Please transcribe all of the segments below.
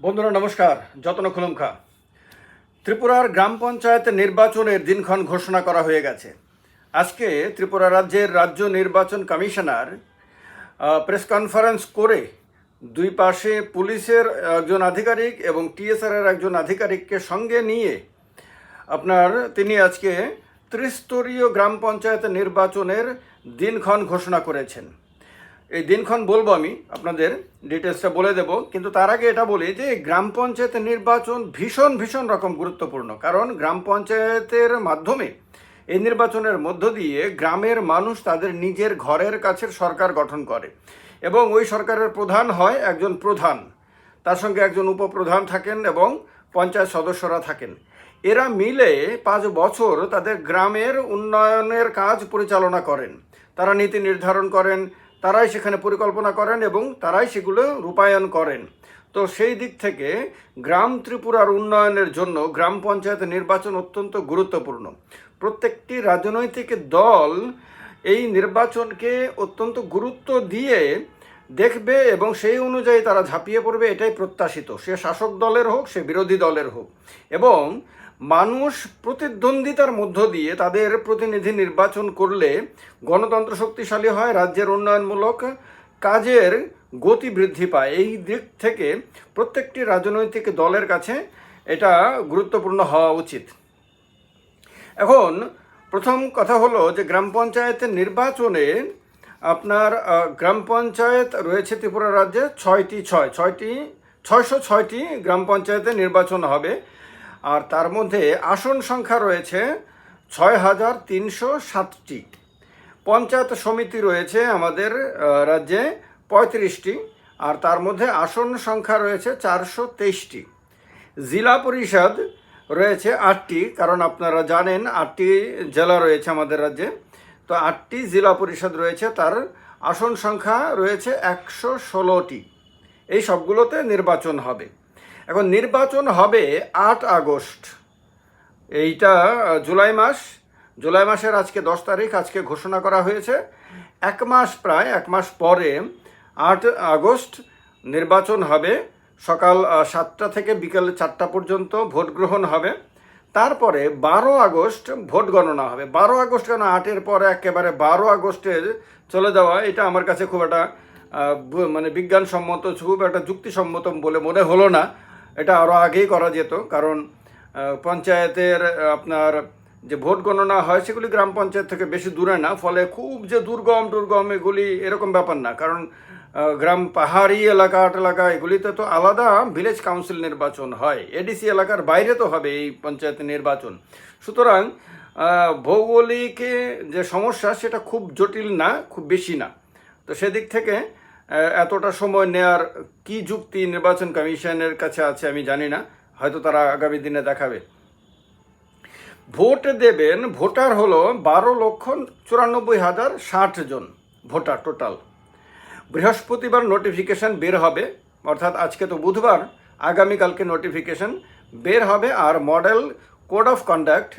বন্ধুরা, নমস্কার। যতন খুলুমখা। ত্রিপুরার গ্রাম পঞ্চায়েত নির্বাচনের দিনক্ষণ ঘোষণা করা হয়ে গেছে। আজকে ত্রিপুরা রাজ্যের রাজ্য নির্বাচন কমিশনার প্রেস কনফারেন্স করে দুই পাশে পুলিশের একজন আধিকারিক এবং টিএসআর একজন আধিকারিককে সঙ্গে নিয়ে আপনার তিনি আজকে ত্রিস্তরীয় গ্রাম পঞ্চায়েত নির্বাচনের দিনক্ষণ ঘোষণা করেছেন। এই দিনক্ষণ বলব আমি, আপনাদের ডিটেলসটা বলে দেব। কিন্তু তার আগে এটা বলি যে গ্রাম পঞ্চায়েত নির্বাচন ভীষণ ভীষণ রকম গুরুত্বপূর্ণ। কারণ গ্রাম পঞ্চায়েতের মাধ্যমে এই নির্বাচনের মধ্য দিয়ে গ্রামের মানুষ তাদের নিজের ঘরের কাছের সরকার গঠন করে। এবং ওই সরকারের প্রধান হয় একজন প্রধান। তার সঙ্গে একজন উপপ্রধান থাকেন এবং পঞ্চায়েত সদস্যরা থাকেন। এরা মিলে পাঁচ বছর তাদের গ্রামের উন্নয়নের কাজ পরিচালনা করেন। তারা নীতি নির্ধারণ করেন তারাই সেখানে পরিকল্পনা করেন এবং তারাই সেগুলো রূপায়ণ করেন। তো সেই দিক থেকে গ্রাম ত্রিপুরার উন্নয়নের জন্য গ্রাম পঞ্চায়েত নির্বাচন অত্যন্ত গুরুত্বপূর্ণ। প্রত্যেকটি রাজনৈতিক দল এই নির্বাচনকে অত্যন্ত গুরুত্ব দিয়ে দেখবে এবং সেই অনুযায়ী তারা ঝাঁপিয়ে পড়বে, এটাই প্রত্যাশিত। সে শাসক দলের হোক, সে বিরোধী দলের হোক। এবং মানুষ প্রতিদ্বন্দ্বিতার মধ্য দিয়ে তাদের প্রতিনিধি নির্বাচন করলে গণতন্ত্র শক্তিশালী হয়, রাজ্যের উন্নয়নমূলক কাজের গতি বৃদ্ধি পায়। এই দিক থেকে প্রত্যেকটি রাজনৈতিক দলের কাছে এটা গুরুত্বপূর্ণ হওয়া উচিত। এখন প্রথম কথা হলো যে গ্রাম পঞ্চায়েতের নির্বাচনে আপনার গ্রাম পঞ্চায়েত রয়েছে ত্রিপুরা রাজ্যে ছয়টি, ছয়, ছয়টি, ছয়শো ছয়টি গ্রাম পঞ্চায়েতে নির্বাচন হবে। আর তার মধ্যে আসন সংখ্যা রয়েছে ছয় হাজার তিনশো সাতটি। পঞ্চায়েত সমিতি রয়েছে আমাদের রাজ্যে পঁয়ত্রিশটি, আর তার মধ্যে আসন সংখ্যা রয়েছে চারশো তেইশটি। জেলা পরিষদ রয়েছে আটটি, কারণ আপনারা জানেন আটটি জেলা রয়েছে আমাদের রাজ্যে। তো আটটি জেলা পরিষদ রয়েছে, তার আসন সংখ্যা রয়েছে একশো ষোলোটি। এই সবগুলোতে নির্বাচন হবে। এখন নির্বাচন হবে আট আগস্ট। এইটা জুলাই মাস। জুলাই মাসের আজকে দশ তারিখ, আজকে ঘোষণা করা হয়েছে। এক মাস প্রায়, এক মাস পরে, আট আগস্ট নির্বাচন হবে। সকাল সাতটা থেকে বিকাল চারটা পর্যন্ত ভোট গ্রহণ হবে। তারপরে বারো আগস্ট ভোট গণনা হবে। বারো আগস্ট কেন? আটের পরে একেবারে বারো আগস্টের চলে যাওয়া, এটা আমার কাছে খুব একটা মানে বিজ্ঞানসম্মত, খুব একটা যুক্তিসম্মত বলে মনে হলো না। এটা আরও আগেই করা যেত, কারণ পঞ্চায়েতের আপনার যে ভোট গণনা হয় সেগুলি গ্রাম পঞ্চায়েত থেকে বেশি দূরে না, ফলে খুব যে দুর্গম দুর্গম এগুলি এরকম ব্যাপার না, কারণ গ্রাম পাহাড়ি এলাকা, আট এলাকা এগুলিতে তো আলাদা ভিলেজ কাউন্সিল নির্বাচন হয় এডিসি এলাকার বাইরে তো হবে এই পঞ্চায়েত নির্বাচন। সুতরাং ভৌগোলিক যে সমস্যা সেটা খুব জটিল না, খুব বেশি না। তো সেদিক থেকে এতটা সময় নেয়ার কি যুক্তি নির্বাচন কমিশনের কাছে আছে আমি জানি না। হয়তো তারা আগামী দিনে দেখাবে। ভোট দেবেন, ভোটার হলো বারো লক্ষ চুরানব্বই হাজার ষাট জন ভোটার টোটাল। বৃহস্পতিবার নোটিফিকেশন বের হবে, অর্থাৎ আজকে তো বুধবার, আগামীকালকে নোটিফিকেশন বের হবে আর মডেল কোড অফ কন্ডাক্ট,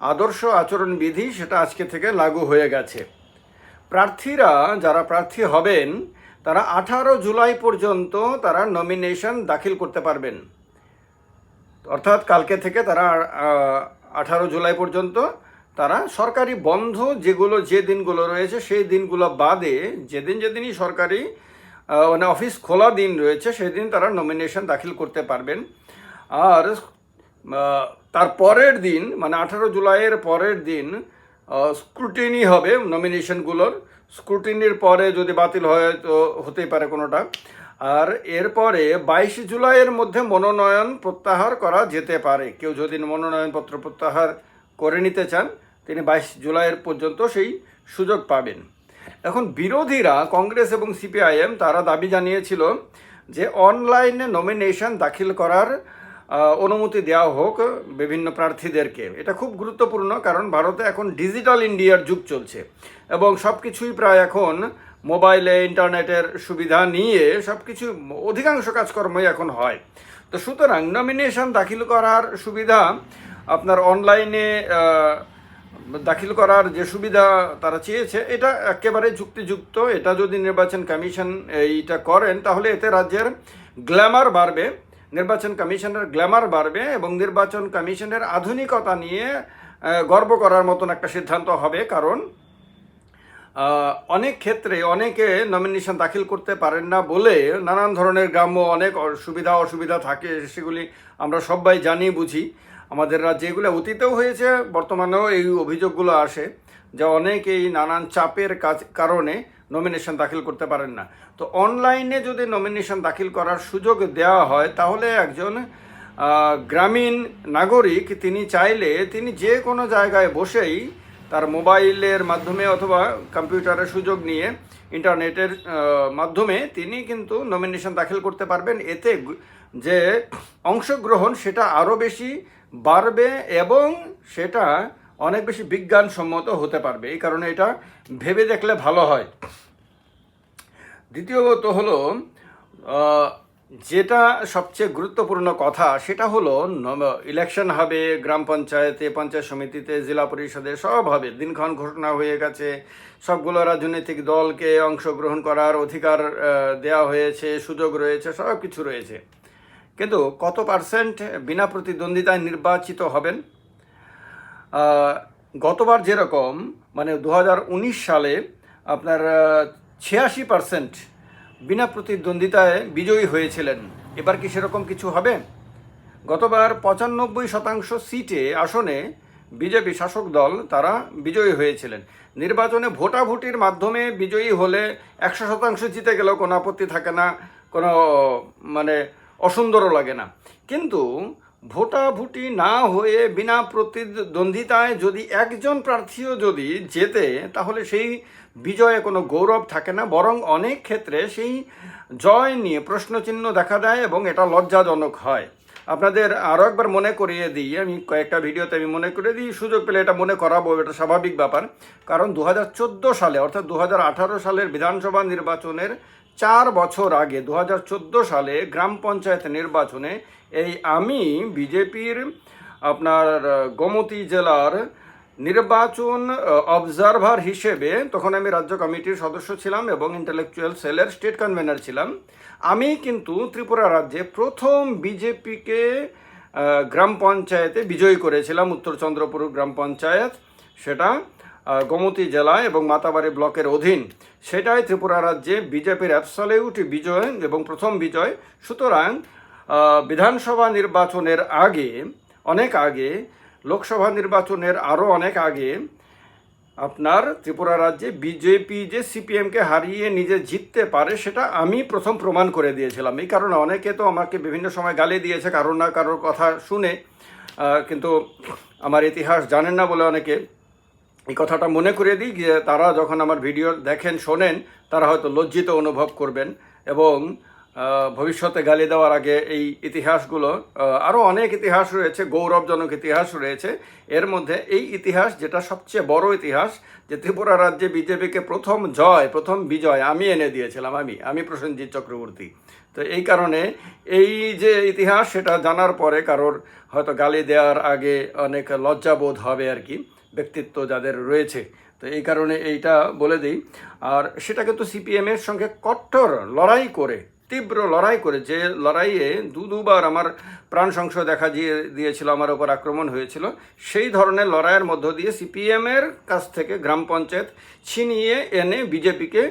আদর্শ আচরণ বিধি সেটা আজকে থেকে লাগু হয়ে গেছে। প্রার্থীরা, যারা প্রার্থী হবেন তারা আঠারো জুলাই পর্যন্ত তারা নমিনেশন দাখিল করতে পারবেন। অর্থাৎ কালকে থেকে তারা আঠারো জুলাই পর্যন্ত তারা সরকারি বন্ধ যেগুলো যে দিনগুলো রয়েছে সেই দিনগুলো বাদে যেদিন যেদিনই সরকারি মানে অফিস খোলা দিন রয়েছে সেই দিন তারা নমিনেশন দাখিল করতে পারবেন। আর তার পরের দিন মানে আঠারো জুলাইয়ের পরের দিন স্ক্রুটিনি হবে নমিনেশনগুলোর স্ক্রুটিনির পরে যদি বাতিল হয়, তো হতেই পারে কোনোটা। আর এরপরে বাইশ জুলাইয়ের মধ্যে মনোনয়ন প্রত্যাহার করা যেতে পারে। কেউ যদি মনোনয়নপত্র প্রত্যাহার করে নিতে চান, তিনি বাইশ জুলাইয়ের পর্যন্ত সেই সুযোগ পাবেন। এখন বিরোধীরা, কংগ্রেস এবং সিপিআইএম, তারা দাবি জানিয়েছিল যে, অনলাইনে নমিনেশন দাখিল করার অনুমতি দেওয়া হোক বিভিন্ন প্রার্থীদেরকে। এটা খুব গুরুত্বপূর্ণ কারণ ভারতে এখন ডিজিটাল ইন্ডিয়ার যুগ চলছে এবং সব কিছুই প্রায় এখন মোবাইলে, ইন্টারনেটের সুবিধা নিয়ে সব কিছু অধিকাংশ কাজকর্মই এখন হয়। তো সুতরাং নমিনেশন দাখিল করার সুবিধা, আপনার অনলাইনে দাখিল করার যে সুবিধা তারা চেয়েছে, এটা একেবারে যুক্তিযুক্ত। এটা যদি নির্বাচন কমিশন এইটা করেন, তাহলে এতে রাজ্যের গ্ল্যামার বাড়বে। নির্বাচন কমিশনের গ্ল্যামার বাড়বে এবং নির্বাচন কমিশনের আধুনিকতা নিয়ে গর্ব করার মতন একটা সিদ্ধান্ত হবে, কারণ অনেক ক্ষেত্রে অনেকে নমিনেশন দাখিল করতে পারেন না বলে নানান ধরনের গ্রাম্য অনেক সুবিধা অসুবিধা থাকে, সেগুলি আমরা সবাই জানি, বুঝি। আমাদের রাজ্যে এগুলো অতীতেও হয়েছে, বর্তমানেও এই অভিযোগগুলো আসে যে অনেকেই নানান চাপের কাজ, কারণে নমিনেশন দাখিল করতে পারেন না। তো অনলাইনে যদি নমিনেশন দাখিল করার সুযোগ দেওয়া হয়, তাহলে একজন গ্রামীণ নাগরিক তিনি চাইলে তিনি যে কোনো জায়গায় বসেই তার মোবাইলের মাধ্যমে অথবা কম্পিউটারের সুযোগ নিয়ে ইন্টারনেটের মাধ্যমে তিনি কিন্তু নমিনেশন দাখিল করতে পারবেন। এতে যে অংশগ্রহণ সেটা আরও বেশি বাড়বে এবং সেটা অনেক বেশি বিজ্ঞানসম্মত হতে পারবে। এই কারণে এটা ভেবে দেখলে ভালো হয়। দ্বিতীয়ত হলো যেটা সবচেয়ে গুরুত্বপূর্ণ কথা, সেটা হলো ইলেকশন হবে, গ্রাম পঞ্চায়েতে, পঞ্চায়েত সমিতিতে, জেলা পরিষদে, সব হবে। দিনক্ষণ ঘোষণা হয়ে গেছে। সবগুলো রাজনৈতিক দলকে অংশগ্রহণ করার অধিকার দেওয়া হয়েছে, সুযোগ রয়েছে সব কিছু রয়েছে। কিন্তু কত পার্সেন্ট বিনা প্রতিদ্বন্দ্বিতায় নির্বাচিত হবেন? গতবার যেরকম মানে দু হাজার উনিশ সালে আপনার ছিয়াশি পার্সেন্ট বিনা প্রতিদ্বন্দ্বিতায় বিজয়ী হয়েছিলেন। এবার কি সেরকম কিছু হবে? গতবার পঁচানব্বই শতাংশ সিটে আসনে বিজেপি শাসক দল, তারা বিজয়ী হয়েছিলেন। নির্বাচনে ভোটাভুটির মাধ্যমে বিজয়ী হলে একশো শতাংশ জিতে গেলেও কোনো আপত্তি থাকে না, কোনো মানে অসুন্দরও লাগে না। কিন্তু ভোটাভুটি না হয়ে বিনা প্রতিদ্বন্দ্বিতায় যদি একজন প্রার্থীও যদি জেতে, তাহলে সেই বিজয়ে কোনো গৌরব থাকে না। বরং অনেক ক্ষেত্রে সেই জয় নিয়ে প্রশ্নচিহ্ন দেখা দেয় এবং এটা লজ্জাজনক হয়। আপনাদের আরও একবার মনে করিয়ে দিই, আমি কয়েকটা ভিডিওতে আমি মনে করে দিই, সুযোগ পেলে এটা মনে করাবো, এটা স্বাভাবিক ব্যাপার। কারণ দু হাজার চোদ্দ সালে, অর্থাৎ দু হাজার আঠারো সালের বিধানসভা নির্বাচনের চার বছর আগে দু হাজার চোদ্দ সালে গ্রাম পঞ্চায়েত নির্বাচনে এই আমি বিজেপির আপনার গোমতী জেলার নির্বাচন অবজারভার হিসেবে তখন আমি রাজ্য কমিটির সদস্য ছিলাম এবং ইন্টেলেকচুয়াল সেলের স্টেট কনভেনার ছিলাম। আমি কিন্তু ত্রিপুরা রাজ্যে প্রথম বিজেপিকে গ্রাম পঞ্চায়েতে বিজয়ী করেছিলাম, উত্তর চন্দ্রপুর গ্রাম পঞ্চায়েত। সেটা গোমতী জেলা এবং মাতাবাড়ি ব্লকের অধীন। সেটাই ত্রিপুরা রাজ্যে বিজেপির অ্যাবসলিউট বিজয় এবং প্রথম বিজয়। সুতরাং বিধানসভা নির্বাচনের আগে, অনেক আগে, লোকসভা নির্বাচনের আরও অনেক আগে, আপনার ত্রিপুরা রাজ্যে বিজেপি যে সিপিএমকে হারিয়ে নিজে জিততে পারে, সেটা আমি প্রথম প্রমাণ করে দিয়েছিলাম। এই কারণে অনেকে তো আমাকে বিভিন্ন সময় গালি দিয়েছে, কারোর না কারোর কথা শুনে। কিন্তু আমার ইতিহাস জানেন না বলে অনেকে। এই কথাটা মনে করে দিই যে তারা যখন আমার ভিডিও দেখেন, শোনেন, তারা হয়তো লজ্জিত অনুভব করবেন এবং ভবিষ্যতে গালি দেওয়ার আগে এই ইতিহাসগুলো আরও অনেক ইতিহাস রয়েছে, গৌরবজনক ইতিহাস রয়েছে। এর মধ্যে এই ইতিহাস যেটা সবচেয়ে বড় ইতিহাস, যে ত্রিপুরা রাজ্যে বিজেপিকে প্রথম জয়, প্রথম বিজয় আমি এনে দিয়েছিলাম, আমি আমি প্রসেনজিৎ চক্রবর্তী। তো এই কারণে এই যে ইতিহাস সেটা জানার পরে কারোর হয়তো গালি দেওয়ার আগে অনেক লজ্জাবোধ হবে আর কি। ব্যক্তিত্ব যাদের রয়েছে। তো এই কারণে এইটা বলে দিই। আর সেটা কিন্তু সিপিএমের সঙ্গে কট্টর লড়াই করে তীব্র লড়াই করে, যে লড়াইয়ে দু দুবার আমার প্রাণ সংশয় দেখা দিয়ে, দিয়েছিল, আমার ওপর আক্রমণ হয়েছিল, সেই ধরনের লড়াইয়ের মধ্য দিয়ে সিপিএমের কাছ থেকে গ্রাম পঞ্চায়েত ছিনিয়ে এনে বিজেপিকে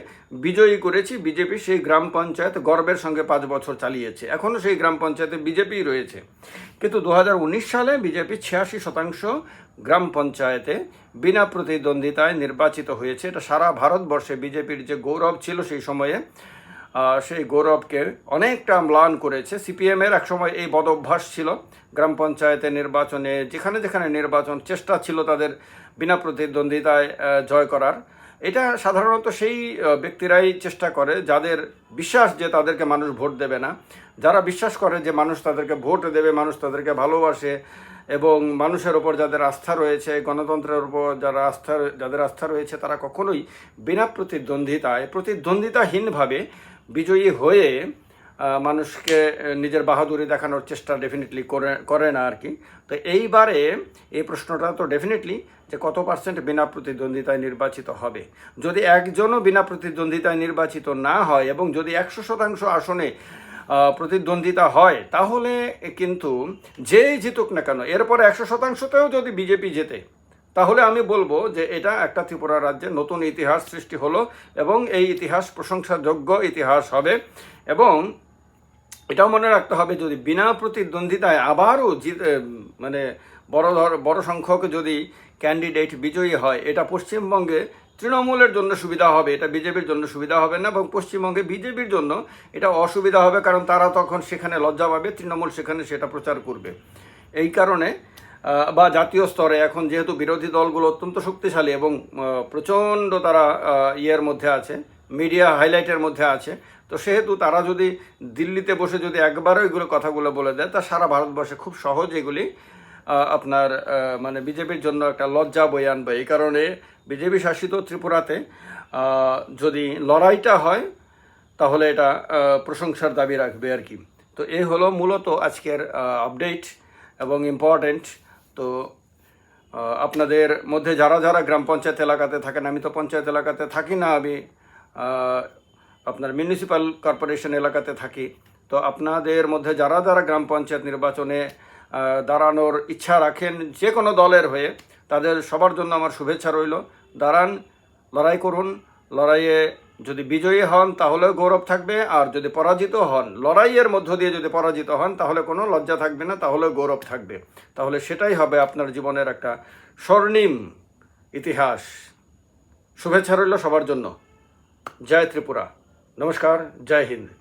বিজয়ী করেছি। বিজেপি সেই গ্রাম পঞ্চায়েত গর্বের সঙ্গে পাঁচ বছর চালিয়েছে। এখনও সেই গ্রাম পঞ্চায়েতে বিজেপি রয়েছে। কিন্তু দু হাজার উনিশ সালে বিজেপি ছিয়াশি শতাংশ গ্রাম পঞ্চায়েতে বিনা প্রতিদ্বন্দ্বিতায় নির্বাচিত হয়েছে। এটা সারা ভারতবর্ষে বিজেপির যে গৌরব ছিল সেই সময়ে সেই গৌরবকে অনেকটা ম্লান করেছে। সিপিএমের একসময় এই বদ অভ্যাস ছিল। গ্রাম পঞ্চায়েতে নির্বাচনে যেখানে যেখানে নির্বাচন চেষ্টা ছিল তাদের বিনা প্রতিদ্বন্দ্বিতায় জয় করার। এটা সাধারণত সেই ব্যক্তিরাই চেষ্টা করে, যাদের বিশ্বাস যে তাদেরকে মানুষ ভোট দেবে না। যারা বিশ্বাস করে যে মানুষ তাদেরকে ভোট দেবে, মানুষ তাদেরকে ভালোবাসে এবং মানুষের ওপর যাদের আস্থা রয়েছে, গণতন্ত্রের ওপর যারা আস্থা, যাদের আস্থা রয়েছে, তারা কখনোই বিনা প্রতিদ্বন্দ্বিতায়, প্রতিদ্বন্দ্বিতাহীনভাবে বিজয়ী হয়ে মানুষকে নিজের বাহাদুরি দেখানোর চেষ্টা ডেফিনেটলি করে করে না আর কি। তো এইবারে এই প্রশ্নটা তো ডেফিনেটলি যে কত পার্সেন্ট বিনা প্রতিদ্বন্দ্বিতায় নির্বাচিত হবে? যদি একজনও বিনা প্রতিদ্বন্দ্বিতায় নির্বাচিত না হয় এবং যদি একশো শতাংশ আসনে প্রতিদ্বন্দ্বিতা হয়, তাহলে কিন্তু যেই জিতুক না কেন, এরপরে একশো শতাংশতেও যদি বিজেপি জেতে তাহলে আমি বলব যে এটা একটা ত্রিপুরা রাজ্যে নতুন ইতিহাস সৃষ্টি হলো এবং এই ইতিহাস প্রশংসাযোগ্য ইতিহাস হবে এবং এটাও মনে রাখতে হবে যদি বিনা প্রতিদ্বন্দ্বিতায় আবারও মানে বড় ধর, বড় সংখ্যক যদি ক্যান্ডিডেট বিজয়ী হয়, এটা পশ্চিমবঙ্গে তৃণমূলের জন্য সুবিধা হবে, এটা বিজেপির জন্য সুবিধা হবে না এবং পশ্চিমবঙ্গে বিজেপির জন্য এটা অসুবিধা হবে কারণ তারা তখন সেখানে লজ্জা পাবে, তৃণমূল সেখানে সেটা প্রচার করবে। এই কারণে বা জাতীয় স্তরে এখন যেহেতু বিরোধী দলগুলো অত্যন্ত শক্তিশালী এবং প্রচণ্ড তারা ইয়ের মধ্যে আছে মিডিয়া হাইলাইটের মধ্যে আছে, তো সেহেতু তারা যদি দিল্লিতে বসে যদি একবারও এগুলো কথাগুলো বলে দেয়, তা সারা ভারতবর্ষে খুব সহজ এগুলি আপনার মানে বিজেপির জন্য একটা লজ্জা বয়ে আনবে। এই কারণে বিজেপি শাসিত ত্রিপুরাতে যদি লড়াইটা হয়, তাহলে এটা প্রশংসার দাবি রাখবে আর কি। তো এই হলো মূলত আজকের আপডেট এবং ইম্পর্টেন্ট তো আপনাদের মধ্যে যারা যারা গ্রাম পঞ্চায়েত এলাকাতে থাকেন, আমি তো পঞ্চায়েত এলাকাতে থাকি না, আমি আপনার মিউনিসিপ্যাল কর্পোরেশন এলাকাতে থাকি। তো আপনাদের মধ্যে যারা যারা গ্রাম পঞ্চায়েত নির্বাচনে দাঁড়ানোর ইচ্ছা রাখেন, যে কোনো দলের হয়ে, তাদের সবার জন্য আমার শুভেচ্ছা রইল। দাঁড়ান, লড়াই করুন, লড়াইয়ে যদি বিজয়ী হন তাহলে গৌরব থাকবে, আর যদি পরাজিত হন, লড়াইয়ের মধ্য দিয়ে যদি পরাজিত হন, তাহলে কোনো লজ্জা থাকবে না তাহলে গৌরব থাকবে। তাহলে সেটাই হবে আপনার জীবনের একটা স্বর্ণিম ইতিহাস। শুভেচ্ছা রইল সবার জন্য। জয় ত্রিপুরা। নমস্কার, জয় হিন্দ।